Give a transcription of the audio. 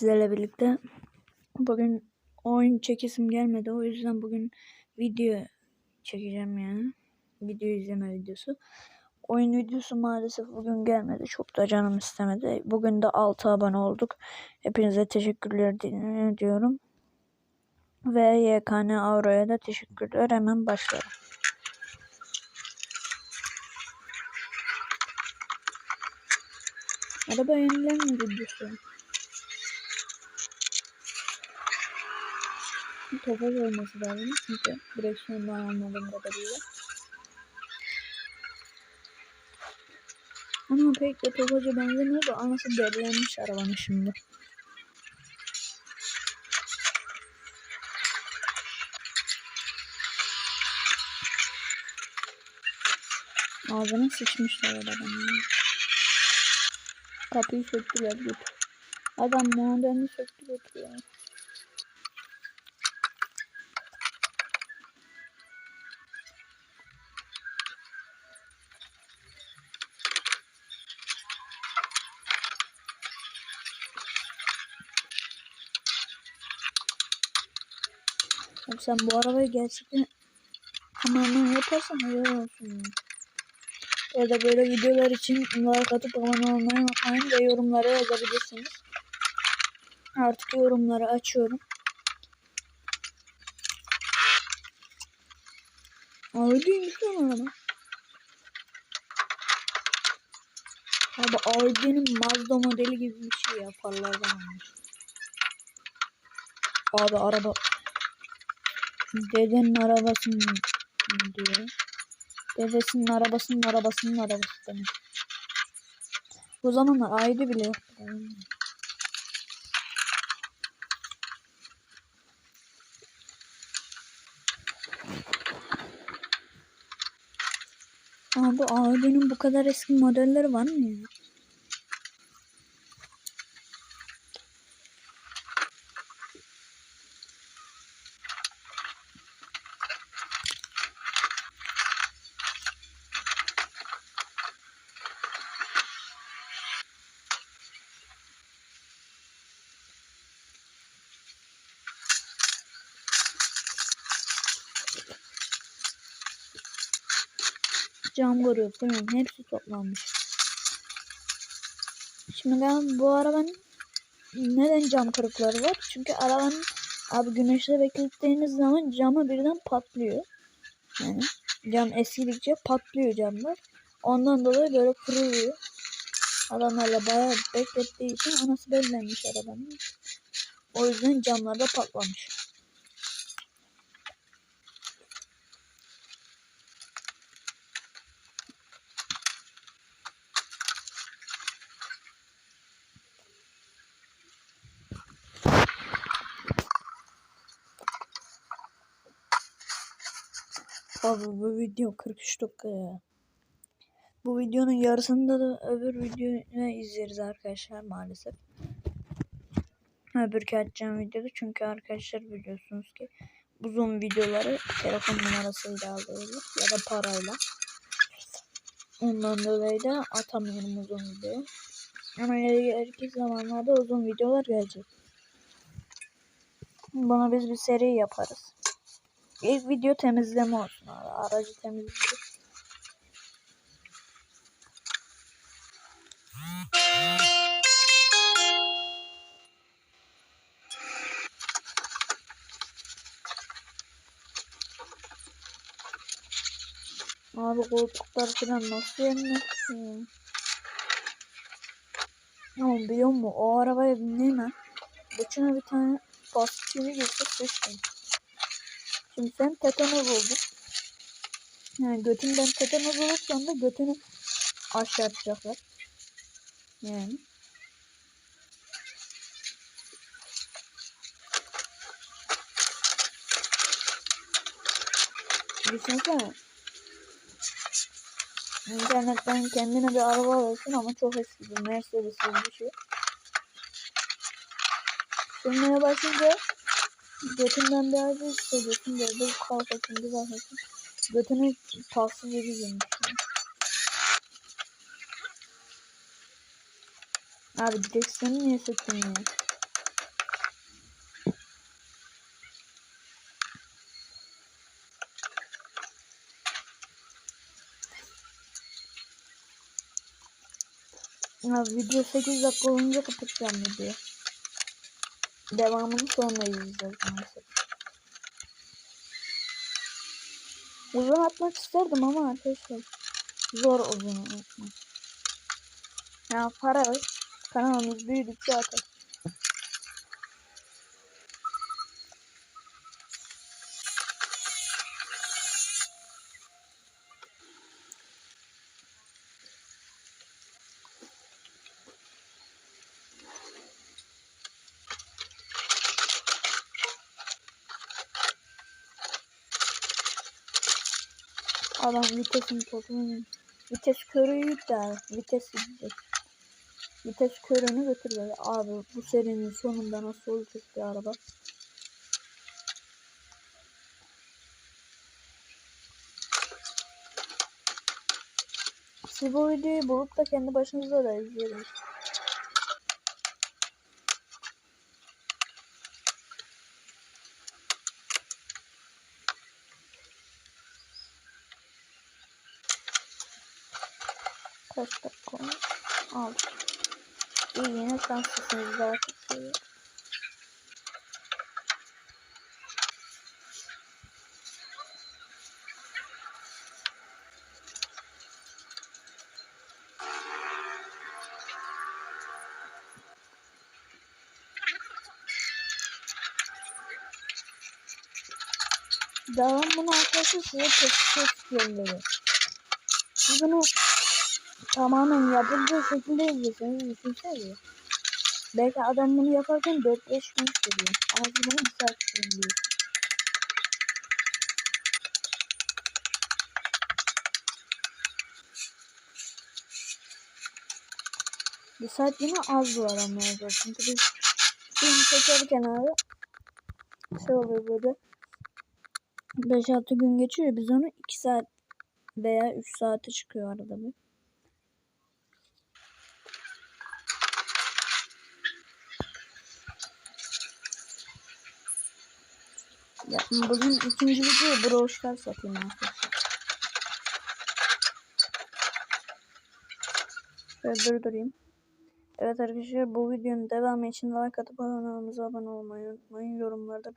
sizlerle birlikte. Bugün oyun çekesim gelmedi. O yüzden bugün video çekeceğim yani. Video izleme videosu. Oyun videosu maalesef bugün gelmedi. Çok da canım istemedi. Bugün de 6 abone olduk. Hepinize teşekkürler diyorum. Ve YKN Avro'ya da teşekkürler. Hemen başlayalım. Araba yenileme videosu. Topaz olması lazım çünkü direksiyondan anladığım kadarıyla. Ama pek de topaca benzemiyor da anası belirlenmiş arabanın şimdi. Ağzına sıçmışlar arabanın. Kapıyı söktüler götür. Adam madenini söktü götürüyor. Abi sen bu arabayı gerçekten tamamen yaparsan helal olsun. ya. Da böyle videolar için like atıp abone olmayı unutmayın ve yorumlara yazabilirsiniz. Artık yorumları açıyorum. Audi'ymiş lan araba. Abi Audi'nin Mazda modeli gibi bir şey ya farlardan almış. Abi araba dedenin arabasının diyor. Dedesinin arabasının arabasının arabası demek. O zamanlar aydı bile yok. Abi Audi'nin bu kadar eski modelleri var mı ya? Cam görüyor falan hepsi toplanmış. Şimdi ben bu arabanın neden cam kırıkları var? Çünkü arabanın abi güneşte beklettiğiniz zaman camı birden patlıyor. Yani cam eskidikçe patlıyor camlar. Ondan dolayı böyle kırılıyor. Adamlarla bayağı beklettiği için anası bellenmiş arabanın. O yüzden camlar da patlamış. Abi bu video 43 dakika. Bu videonun yarısında da öbür videoyu izleriz arkadaşlar maalesef. Öbürkü açacağım videoda çünkü arkadaşlar biliyorsunuz ki uzun videoları telefon numarasıyla alıyoruz ya da parayla. Ondan dolayı da atamıyorum uzun video. Ama ileriki zamanlarda uzun videolar gelecek. Buna biz bir seri yaparız. İlk video temizleme olsun. Aracı temizliyoruz. Abi koltuklar falan nasıl yenmezsin? Ama biliyor musun o arabaya bineyim ben. Geçene bir tane basitçili geçip seçtim. Sen tetanoz oldun. Yani götünden tetanoz olursan da götünü aşağı atacaklar. Yani. Düşünsene. İnternetten kendine bir araba alırsın ama çok eski bir Mercedes gibi bir şey. Sürmeye başlayınca Götünden biraz işte götün böyle bir kalkasın güzel olsun. Götünü tatsız edeceğim. Abi direksiyonu niye satın ya? Abi video 8 dakika olunca kapatacağım videoyu. Devamını sonra izleyeceğiz. Uzun atmak isterdim ama arkadaşlar zor uzun atmak. Ya para kanalımız büyüdükçe atar. Adam vitesini toplamıyor. Vites körüyü de vites gidecek. Vites körünü götür böyle. Abi bu serinin sonunda nasıl olacak bir araba? Siz bu videoyu bulup da kendi başınıza da izleyebilirsiniz. Kaç dakika olmuş? Altı. İyi yine şanslısınız daha çok. Devam bunu arkadaşlar size gönderiyor. Siz bunu tamamen yapıldığı şekilde izleseniz düşünsenize. Belki adam bunu yaparken 4-5 gün sürüyor. Ama siz bunu bir saat sürüyor. Bir saat yine az bu adamlarda. Çünkü biz film çekerken abi şey oluyor böyle 5-6 gün geçiyor. Biz onu 2 saat veya 3 saate çıkıyor arada bir. Ya, bugün ikinci video Brawl Stars atayım arkadaşlar. Şöyle durdurayım. Evet arkadaşlar bu videonun devamı için like atıp kanalımıza abone olmayı unutmayın. Yorumlarda